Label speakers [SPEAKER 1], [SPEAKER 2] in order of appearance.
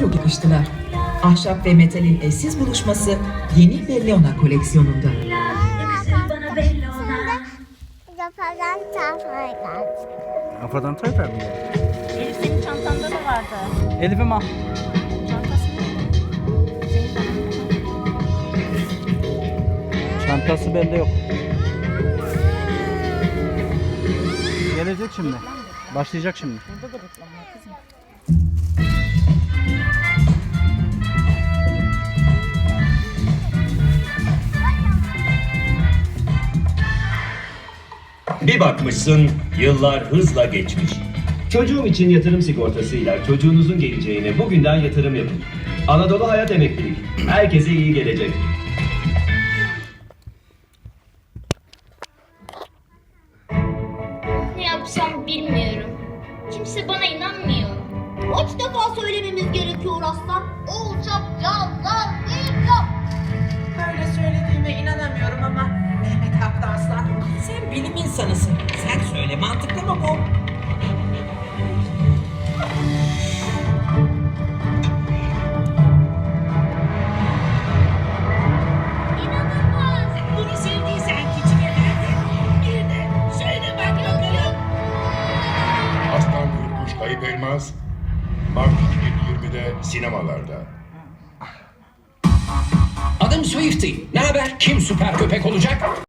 [SPEAKER 1] çok yakıştılar. Ahşap ve metalin eşsiz buluşması yeni Bellona koleksiyonunda.
[SPEAKER 2] tafaya geldi.
[SPEAKER 3] Kafadan tayfer mi?
[SPEAKER 4] Elif senin çantanda da vardı.
[SPEAKER 3] Elif'im al.
[SPEAKER 4] Çantası
[SPEAKER 3] Çantası bende yok. Gelecek şimdi. Başlayacak şimdi.
[SPEAKER 4] Burada da reklam var kızım.
[SPEAKER 5] Bir bakmışsın yıllar hızla geçmiş. Çocuğum için yatırım sigortasıyla çocuğunuzun geleceğine bugünden yatırım yapın. Anadolu Hayat Emeklilik. Herkese iyi gelecek.
[SPEAKER 6] Ne yapsam bilmiyorum. Kimse bana inanmıyor.
[SPEAKER 2] Kaç defa söylememiz gerekiyor
[SPEAKER 1] insanısın. Sen söyle mantıklı mı bu?
[SPEAKER 6] İnanılmaz.
[SPEAKER 7] Bunu sevdiysen küçük efendi. Bir de söyle bak bakalım.
[SPEAKER 8] Aslan Ürküş Kayıp Elmas Mart 2020'de sinemalarda.
[SPEAKER 9] Adım Swifty. Ne haber? Kim süper köpek olacak?